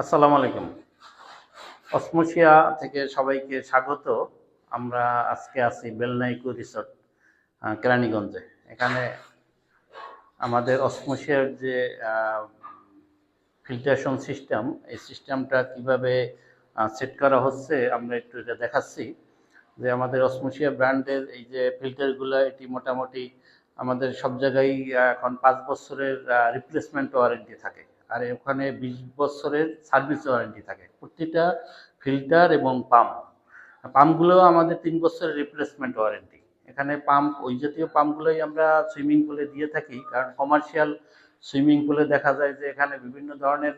আসসালামু আলাইকুম। অসমোশিয়া থেকে সবাইকে স্বাগত। আমরা আজকে আছি বেলনাইকু রিসোর্ট কেরানীগঞ্জে। এখানে আমাদের অসমোশিয়ার যে ফিল্টারেশন সিস্টেম, এই সিস্টেমটা কীভাবে সেট করা হচ্ছে আমরা একটু এটা দেখাচ্ছি। যে আমাদের অসমোশিয়া ব্র্যান্ডের এই যে ফিল্টারগুলো, এটি মোটামুটি আমাদের সব জায়গায় এখন পাঁচ বছরের রিপ্লেসমেন্ট ওয়ারেন্টি থাকে। আর ওখানে বিশ বছরের সার্ভিস ওয়ারেন্টি থাকে। প্রতিটা ফিল্টার এবং পাম্প। পাম্পগুলো আমাদের তিন বছরের রিপ্লেসমেন্ট ওয়ারেন্টি এখানে পাম্প, ওই জাতীয় পাম্পগুলোই আমরা সুইমিং পুলে দিয়ে থাকি, কারণ কমার্শিয়াল সুইমিং পুলে দেখা যায় যে এখানে বিভিন্ন ধরনের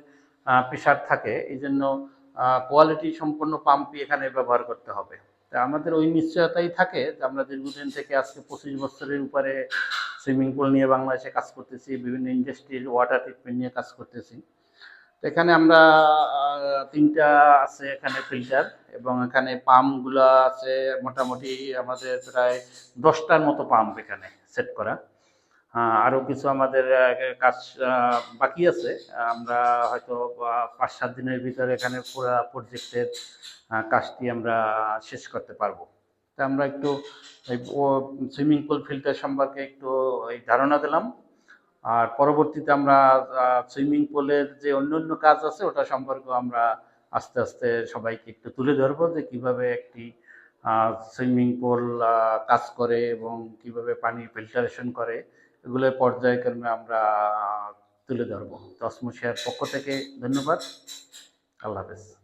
প্রেশার থাকে। এই জন্য কোয়ালিটি সম্পন্ন পাম্পই এখানে ব্যবহার করতে হবে। তা আমাদের ওই নিশ্চয়তাই থাকে যে আমরা দীর্ঘদিন থেকে আজকে পঁচিশ বছরের উপরে সুইমিং পুল নিয়ে বাংলাদেশে কাজ করতেছি, বিভিন্ন ইন্ডাস্ট্রির ওয়াটার ট্রিটমেন্ট নিয়ে কাজ করতেছি। এখানে আমরা তিনটা আছে এখানে ফিল্টার এবং এখানে পাম্পগুলো আছে মোটামুটি আমাদের প্রায় দশটার মতো পাম্প এখানে সেট করা। আরও কিছু আমাদের কাজ বাকি আছে। আমরা হয়তো পাঁচ সাত দিনের ভিতরে এখানে পুরো প্রজেক্টের কাজটি আমরা শেষ করতে পারব। তা আমরা একটু সুইমিং পুল ফিল্টার সম্পর্কে একটু ধারণা দিলাম। আর পরবর্তীতে আমরা সুইমিং পুলের যে অন্য অন্য কাজ আছে, ওটা সম্পর্কে আমরা আস্তে আস্তে সবাইকে একটু তুলে ধরবো যে কীভাবে একটি সুইমিং পুল কাজ করে এবং কীভাবে পানি ফিল্টারেশন করে, এগুলো পর্যায়ক্রমে আমরা তুলে ধরবো। তো পক্ষ থেকে ধন্যবাদ। আল্লাহ হাফেজ।